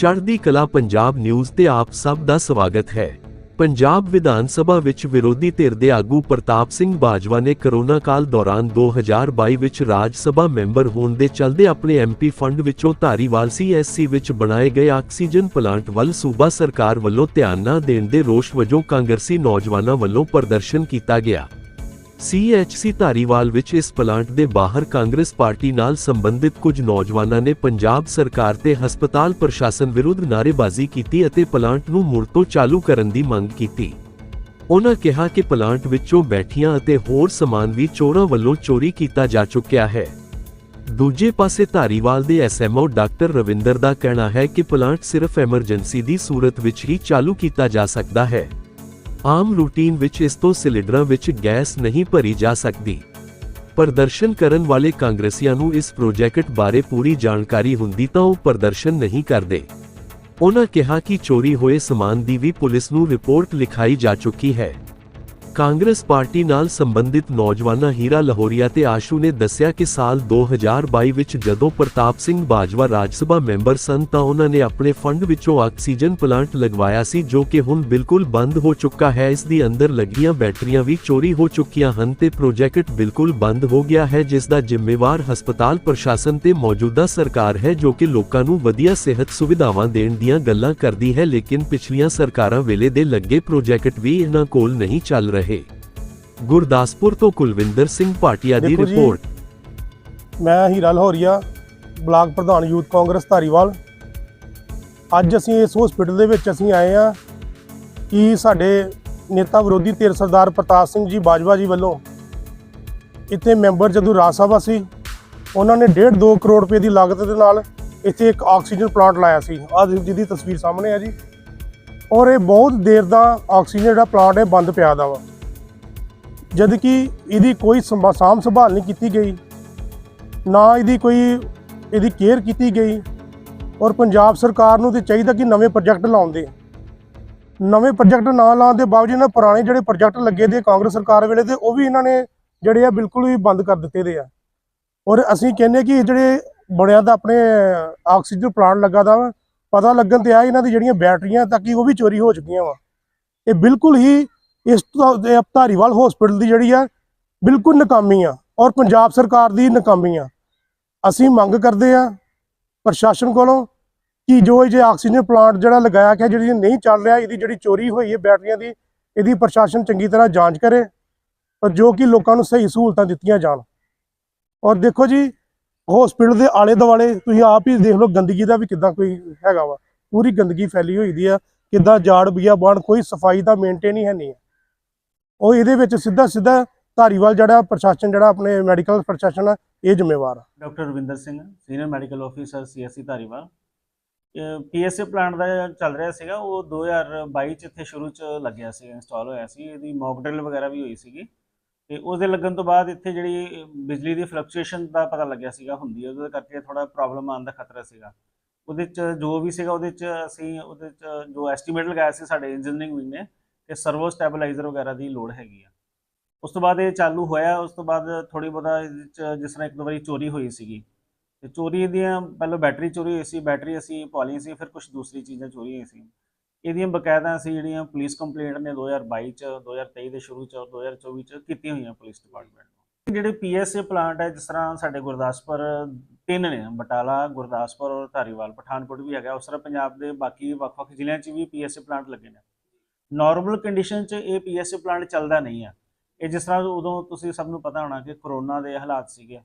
ਚੜ੍ਹਦੀ ਕਲਾ ਪੰਜਾਬ ਨਿਊਜ਼ ਤੇ ਆਪ ਸਭ ਦਾ ਸਵਾਗਤ ਹੈ। ਪੰਜਾਬ ਵਿਧਾਨ ਸਭਾ ਵਿੱਚ ਵਿਰੋਧੀ ਧਿਰ ਦੇ ਆਗੂ ਪ੍ਰਤਾਪ ਸਿੰਘ ਬਾਜਵਾ ਨੇ ਕਰੋਨਾ ਕਾਲ ਦੌਰਾਨ 2022 ਵਿੱਚ ਰਾਜ ਸਭਾ ਮੈਂਬਰ ਹੋਣ ਦੇ ਚਲਦੇ ਆਪਣੇ ਐਮਪੀ ਫੰਡ ਵਿੱਚੋਂ ਧਾਰੀਵਾਲ ਸੀਐਸਸੀ ਵਿੱਚ ਬਣਾਏ ਗਏ ਆਕਸੀਜਨ ਪਲਾਂਟ ਵੱਲ ਸੂਬਾ ਸਰਕਾਰ ਵੱਲੋਂ ਧਿਆਨ ਨਾ ਦੇਣ ਦੇ ਰੋਸ਼ ਵਜੋਂ ਕਾਂਗਰਸੀ ਨੌਜਵਾਨਾਂ ਵੱਲੋਂ ਪ੍ਰਦਰਸ਼ਨ ਕੀਤਾ ਗਿਆ। ਸੀਐਚਸੀ ਧਾਰੀਵਾਲ ਵਿੱਚ ਇਸ ਪਲਾਂਟ ਦੇ ਬਾਹਰ ਕਾਂਗਰਸ ਪਾਰਟੀ ਨਾਲ ਸੰਬੰਧਿਤ ਕੁਝ ਨੌਜਵਾਨਾਂ ਨੇ ਪੰਜਾਬ ਸਰਕਾਰ ਤੇ ਹਸਪਤਾਲ ਪ੍ਰਸ਼ਾਸਨ ਵਿਰੁੱਧ ਨਾਅਰੇਬਾਜ਼ੀ ਕੀਤੀ ਅਤੇ ਪਲਾਂਟ ਨੂੰ ਮੁੜ ਤੋਂ ਚਾਲੂ ਕਰਨ ਦੀ ਮੰਗ ਕੀਤੀ। ਉਹਨਾਂ ਕਿਹਾ ਕਿ ਪਲਾਂਟ ਵਿੱਚੋਂ ਬੈਠੀਆਂ ਅਤੇ ਹੋਰ ਸਮਾਨ ਵੀ ਚੋਰਾਂ ਵੱਲੋਂ ਚੋਰੀ ਕੀਤਾ ਜਾ ਚੁੱਕਿਆ ਹੈ। ਦੂਜੇ ਪਾਸੇ ਧਾਰੀਵਾਲ ਦੇ ਐਸਐਮਓ ਡਾਕਟਰ ਰਵਿੰਦਰ ਦਾ ਕਹਿਣਾ ਹੈ ਕਿ ਪਲਾਂਟ ਸਿਰਫ ਐਮਰਜੈਂਸੀ ਦੀ ਸੂਰਤ ਵਿੱਚ ਹੀ ਚਾਲੂ ਕੀਤਾ ਜਾ ਸਕਦਾ ਹੈ। ਆਮ ਰੂਟੀਨ ਵਿੱਚ ਇਸ ਤੋਂ ਸਿਲੰਡਰਾਂ ਵਿੱਚ ਗੈਸ ਨਹੀਂ ਭਰੀ ਜਾ ਸਕਦੀ। ਪ੍ਰਦਰਸ਼ਨ ਕਰਨ ਵਾਲੇ ਕਾਂਗਰਸੀਆਂ ਨੂੰ ਇਸ ਪ੍ਰੋਜੈਕਟ ਬਾਰੇ ਪੂਰੀ ਜਾਣਕਾਰੀ ਹੁੰਦੀ ਤਾਂ ਉਹ ਪ੍ਰਦਰਸ਼ਨ ਨਹੀਂ ਕਰਦੇ। ਉਹਨਾਂ ਕਿਹਾ ਕਿ ਚੋਰੀ ਹੋਏ ਸਮਾਨ ਦੀ ਵੀ ਪੁਲਿਸ ਨੂੰ ਰਿਪੋਰਟ ਲਿਖਾਈ ਜਾ ਚੁੱਕੀ ਹੈ। ਕਾਂਗਰਸ ਪਾਰਟੀ ਨਾਲ ਸੰਬੰਧਿਤ ਨੌਜਵਾਨਾਂ ਹੀਰਾ ਲਹੋਰੀਆ ਤੇ ਆਸ਼ੂ ਨੇ ਦੱਸਿਆ ਕਿ ਸਾਲ 2022 ਵਿੱਚ ਜਦੋਂ ਪ੍ਰਤਾਪ ਸਿੰਘ ਬਾਜਵਾ ਰਾਜ ਸਭਾ ਮੈਂਬਰ ਸਨ ਤਾਂ ਉਹਨਾਂ ਨੇ ਆਪਣੇ ਫੰਡ ਵਿੱਚੋਂ ਆਕਸੀਜਨ ਪਲਾਂਟ ਲਗਵਾਇਆ ਸੀ ਜੋ ਕਿ ਹੁਣ ਬਿਲਕੁਲ ਬੰਦ ਹੋ ਚੁੱਕਾ ਹੈ। ਇਸ ਦੀ ਅੰਦਰ ਲੱਗੀਆਂ ਬੈਟਰੀਆਂ ਵੀ ਚੋਰੀ ਹੋ ਚੁੱਕੀਆਂ ਹਨ ਤੇ ਪ੍ਰੋਜੈਕਟ ਬਿਲਕੁਲ ਬੰਦ ਹੋ ਗਿਆ ਹੈ, ਜਿਸ ਦਾ ਜ਼ਿੰਮੇਵਾਰ ਹਸਪਤਾਲ ਪ੍ਰਸ਼ਾਸਨ ਤੇ ਮੌਜੂਦਾ ਸਰਕਾਰ ਹੈ ਜੋ ਕਿ ਲੋਕਾਂ ਨੂੰ ਵਧੀਆ ਸਿਹਤ ਸੁਵਿਧਾਵਾਂ ਦੇਣ ਦੀਆਂ ਗੱਲਾਂ ਕਰਦੀ ਹੈ। ਲੇਕਿਨ ਪਿਛਲੀਆਂ ਸਰਕਾਰਾਂ ਵੇਲੇ ਦੇ ਲੱਗੇ ਪ੍ਰੋਜੈਕਟ ਵੀ ਇਹਨਾਂ ਕੋਲ ਨਹੀਂ ਚੱਲ ਰਹੇ। ਗੁਰਦਾਸਪੁਰ ਤੋਂ ਕੁਲਵਿੰਦਰ ਸਿੰਘ ਭਾਟੀਆ ਦੀ ਦੇਖੋ ਜੀ, ਰਿਪੋਰਟ। ਮੈਂ ਹੀਰਾ ਲਹੌਰੀਆ ਬਲਾਕ ਪ੍ਰਧਾਨ ਯੂਥ ਕਾਂਗਰਸ ਧਾਰੀਵਾਲ। ਅੱਜ ਅਸੀਂ ਇਸ ਹਸਪੀਟਲ ਦੇ ਵਿੱਚ ਅਸੀਂ ਆਏ ਆ ਕਿ ਸਾਡੇ ਨੇਤਾ ਵਿਰੋਧੀ ਧਿਰ ਸਰਦਾਰ ਪ੍ਰਤਾਪ ਸਿੰਘ ਜੀ ਬਾਜਵਾ ਜੀ ਵੱਲੋਂ ਇੱਥੇ ਮੈਂਬਰ ਜਦੋਂ ਰਾਜ ਸਭਾ ਸੀ ਉਹਨਾਂ ਨੇ 1.5 2 ਕਰੋੜ ਰੁਪਏ ਦੀ ਲਾਗਤ ਦੇ ਨਾਲ ਇੱਥੇ ਇੱਕ ਆਕਸੀਜਨ ਪਲਾਂਟ ਲਾਇਆ ਸੀ। ਆਹ ਜਿਹਦੀ ਤਸਵੀਰ ਸਾਹਮਣੇ ਆ ਜੀ। ਔਰ ਇਹ ਬਹੁਤ ਦੇਰ ਦਾ ਆਕਸੀਜਨ ਜਿਹੜਾ ਪਲਾਂਟ ਹੈ, ਬੰਦ ਪਿਆ ਦਾ ਵਾ। ਜਦ ਕਿ ਇਹਦੀ ਕੋਈ ਸੰਭਾ- ਸਾਂਭ ਸੰਭਾਲ ਨਹੀਂ ਕੀਤੀ ਗਈ। ਨਾ ਇਹਦੀ ਕੋਈ, ਇਹਦੀ ਕੇਅਰ ਕੀਤੀ ਗਈ। ਔਰ ਪੰਜਾਬ ਸਰਕਾਰ ਨੂੰ ਤੇ ਚਾਹੀਦਾ ਕਿ ਨਵੇਂ ਪ੍ਰੋਜੈਕਟ ਲਾਉਂਦੇ ਨਵੇਂ ਪ੍ਰੋਜੈਕਟ ਨਾ ਲਾਉਣ ਦੇ ਬਾਵਜੂਦ ਇਹਨਾਂ ਪੁਰਾਣੇ ਜਿਹੜੇ ਪ੍ਰੋਜੈਕਟ ਲੱਗੇ ਦੇ ਕਾਂਗਰਸ ਸਰਕਾਰ ਵੇਲੇ ਤੇ, ਉਹ ਵੀ ਇਹਨਾਂ ਨੇ ਜਿਹੜੇ ਆ ਬਿਲਕੁਲ ਹੀ ਬੰਦ ਕਰ ਦਿੱਤੇ ਦੇ ਆ। ਔਰ ਅਸੀਂ ਕਹਿੰਦੇ ਕਿ ਇਹ ਜਿਹੜੇ ਬਣਿਆ ਦਾ ਆਪਣੇ ਆਕਸੀਜਨ ਪਲਾਂਟ ਲੱਗਾ ਦਾ ਵਾ ਪਤਾ ਲੱਗਣ ਤੇ ਆ ਇਹਨਾਂ ਦੀ ਜਿਹੜੀਆਂ ਬੈਟਰੀਆਂ ਤੱਕ ਹੀ ਉਹ ਵੀ ਚੋਰੀ ਹੋ ਚੁੱਕੀਆਂ ਵਾ। ਇਹ ਬਿਲਕੁਲ ਹੀ ਇਸ ਧਾਰੀਵਾਲ ਹਸਪੀਟਲ ਦੀ ਜਿਹੜੀ ਆ, ਬਿਲਕੁਲ ਨਾਕਾਮੀ ਆ ਔਰ ਪੰਜਾਬ ਸਰਕਾਰ ਦੀ ਨਾਕਾਮੀ ਆ। ਅਸੀਂ ਮੰਗ ਕਰਦੇ ਆ ਪ੍ਰਸ਼ਾਸਨ ਕੋਲੋਂ ਕਿ ਜੋ ਇਹ ਜੇ ਆਕਸੀਜਨ ਪਲਾਂਟ ਜਿਹੜਾ ਲਗਾਇਆ ਗਿਆ, ਜਿਹੜੀ ਨਹੀਂ ਚੱਲ ਰਿਹਾ, ਇਹਦੀ ਜਿਹੜੀ ਚੋਰੀ ਹੋਈ ਹੈ ਬੈਟਰੀਆਂ ਦੀ, ਇਹਦੀ ਪ੍ਰਸ਼ਾਸਨ ਚੰਗੀ ਤਰ੍ਹਾਂ ਜਾਂਚ ਕਰੇ ਔਰ ਜੋ ਕਿ ਲੋਕਾਂ ਨੂੰ ਸਹੀ ਸਹੂਲਤਾਂ ਦਿੱਤੀਆਂ ਜਾਣ। ਔਰ ਦੇਖੋ ਜੀ ਹਸਪੀਟਲ ਦੇ ਆਲੇ ਦੁਆਲੇ ਤੁਸੀਂ ਆਪ ਹੀ ਦੇਖ ਲਓ ਗੰਦਗੀ ਦਾ ਵੀ ਕਿੱਦਾਂ ਕੋਈ ਹੈਗਾ ਵਾ। ਪੂਰੀ ਗੰਦਗੀ ਫੈਲੀ ਹੋਈ ਦੀ ਆ, ਕਿੱਦਾਂ ਜਾੜ, ਬੀਆ, ਬਾਣ, ਕੋਈ ਸਫ਼ਾਈ ਦਾ ਮੇਨਟੇਨ ਹੀ ਹੈ ਨਹੀਂ। ਉਹ ਇਹਦੇ ਵਿੱਚ ਸਿੱਧਾ ਸਿੱਧਾ ਧਾਰੀਵਾਲ ਜਿਹੜਾ ਪ੍ਰਸ਼ਾਸਨ, ਜਿਹੜਾ ਆਪਣੇ ਮੈਡੀਕਲ ਪ੍ਰਸ਼ਾਸਨ ਆ, ਇਹ ਜ਼ਿੰਮੇਵਾਰ ਆ। Doctor Ravinder Singh senior medical officer CSC Dhariwal. PSA plant ਦਾ ਚੱਲ ਰਿਹਾ ਸੀਗਾ, ਉਹ 2022 ਚ ਇੱਥੇ ਸ਼ੁਰੂ ਚ ਲੱਗਿਆ ਸੀ ਇੰਸਟਾਲ ਹੋਇਆ ਸੀ। ਇਹਦੀ ਮੌਕ ਡਰਿਲ ਵਗੈਰਾ ਵੀ ਹੋਈ ਸੀਗੀ। ਤੇ ਉਸ ਦੇ ਲੱਗਣ ਤੋਂ ਬਾਅਦ ਇੱਥੇ ਜਿਹੜੀ ਬਿਜਲੀ ਦੀ ਫਲਕਚੁਏਸ਼ਨ ਦਾ ਪਤਾ ਲੱਗਿਆ ਸੀਗਾ, ਹੁੰਦੀ ਹੈ ਉਹਦੇ ਕਰਕੇ ਥੋੜਾ ਪ੍ਰੋਬਲਮ ਆਉਣ ਦਾ ਖਤਰਾ ਸੀਗਾ। ਉਹਦੇ ਚ ਜੋ ਵੀ ਸੀਗਾ, ਉਹਦੇ ਚ ਅਸੀਂ, ਉਹਦੇ ਚ ਜੋ ਐਸਟੀਮੇਟ ਲਗਾਇਆ ਸੀ ਸਾਡੇ ਇੰਜੀਨੀਅਰਿੰਗ ਵਿੰਗ ਨੇ, ਕਿ ਸਰਵੋ ਸਟੈਬਲਾਈਜ਼ਰ ਵਗੈਰਾ ਦੀ ਲੋੜ ਹੈਗੀ ਆ। ਉਸ ਤੋਂ ਬਾਅਦ ਇਹ ਚਾਲੂ ਹੋਇਆ, ਉਸ ਤੋਂ ਬਾਅਦ ਥੋੜੀ ਬਹੁਤਾ ਇਹਦੇ ਚ ਜਿਸ ਤਰ੍ਹਾਂ ਇੱਕ ਦੋ ਵਾਰੀ ਚੋਰੀ ਹੋਈ ਸੀਗੀ। ਤੇ ਚੋਰੀ ਦੀਆਂ, ਪਹਿਲਾਂ ਬੈਟਰੀ ਚੋਰੀ ਹੋਈ ਸੀ ਬੈਟਰੀ ਅਸੀਂ ਪਾਲੀ ਸੀ, ਫਿਰ ਕੁਝ ਦੂਸਰੀ ਚੀਜ਼ਾਂ ਚੋਰੀ ਹੋਈ ਸੀ। ਇਹਦੀਆਂ ਬਕਾਇਦਾ ਅਸੀਂ ਜਿਹੜੀਆਂ ਪੁਲਿਸ ਕੰਪਲੇਂਟ ਨੇ 2022 ਚ 2023 ਦੇ ਸ਼ੁਰੂ ਚ ਔਰ 2024 ਚ ਕੀਤੀਆਂ ਹੋਈਆਂ ਪੁਲਿਸ ਡਿਪਾਰਟਮੈਂਟ ਨੂੰ। ਜਿਹੜੇ ਪੀਐਸਏ ਪਲਾਂਟ ਹੈ, ਜਿਸ ਤਰ੍ਹਾਂ ਸਾਡੇ ਗੁਰਦਾਸਪੁਰ ਤਿੰਨ ਨੇ, ਬਟਾਲਾ, ਗੁਰਦਾਸਪੁਰ ਔਰ ਧਾਰੀਵਾਲ, ਪਠਾਨਕੋਟ ਵੀ ਹੈਗਾ, ਉਸ ਤਰ੍ਹਾਂ ਪੰਜਾਬ ਦੇ ਬਾਕੀ ਵੱਖ-ਵੱਖ ਜ਼ਿਲ੍ਹਿਆਂ 'ਚ ਵੀ ਪੀਐਸਏ ਪਲਾਂਟ ਲੱਗੇ ਨੇ। ਨਾਰਮਲ ਕੰਡੀਸ਼ਨ 'ਚ ਇਹ ਪੀਐਸਏ ਪਲਾਂਟ ਚੱਲਦਾ ਨਹੀਂ ਆ। ਇਹ ਜਿਸ ਤਰ੍ਹਾਂ ਉਦੋਂ ਤੁਸੀਂ ਸਭ ਨੂੰ ਪਤਾ ਹੋਣਾ ਕਿ ਕਰੋਨਾ ਦੇ ਹਾਲਾਤ ਸੀਗੇ,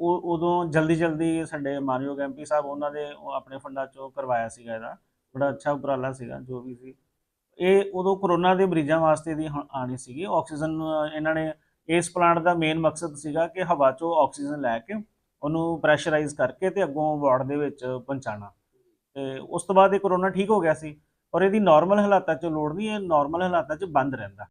ਉਹ ਉਦੋਂ ਜਲਦੀ ਜਲਦੀ ਸਾਡੇ ਮਾਨਯੋਗ ਐਮਪੀ ਸਾਹਿਬ ਉਹਨਾਂ ਦੇ ਆਪਣੇ ਫੰਡਾਂ ਚੋਂ ਕਰਵਾਇਆ ਸੀਗਾ ਇਹਦਾ। ਬੜਾ ਅੱਛਾ ਉਪਰਾਲਾ ਸੀਗਾ, ਜੋ ਵੀ ਸੀ। ਇਹ ਉਦੋਂ ਕਰੋਨਾ ਦੇ ਮਰੀਜ਼ਾਂ ਵਾਸਤੇ ਦੀ ਹੁਣ ਆਣੀ ਸੀਗੀ। ਆਕਸੀਜਨ, ਇਹਨਾਂ ਨੇ ਇਸ ਪਲਾਂਟ ਦਾ ਮੇਨ ਮਕਸਦ ਸੀਗਾ ਕਿ ਹਵਾ ਚੋਂ ਆਕਸੀਜਨ ਲੈ ਕੇ ਉਹਨੂੰ ਪ੍ਰੈਸ਼ਰਾਈਜ਼ ਕਰਕੇ ਤੇ ਅੱਗੋਂ ਵਾਰਡ ਦੇ ਵਿੱਚ ਪਹੁੰਚਾਉਣਾ। ਤੇ ਉਸ ਤੋਂ ਬਾਅਦ ਇਹ ਕਰੋਨਾ ਠੀਕ ਹੋ ਗਿਆ ਸੀ ਔਰ ਇਹਦੀ ਨਾਰਮਲ ਹਾਲਾਤਾਂ 'ਚ ਲੋੜ ਨਹੀਂ, ਇਹ ਨਾਰਮਲ ਹਾਲਾਤਾਂ 'ਚ ਬੰਦ ਰਹਿੰਦਾ।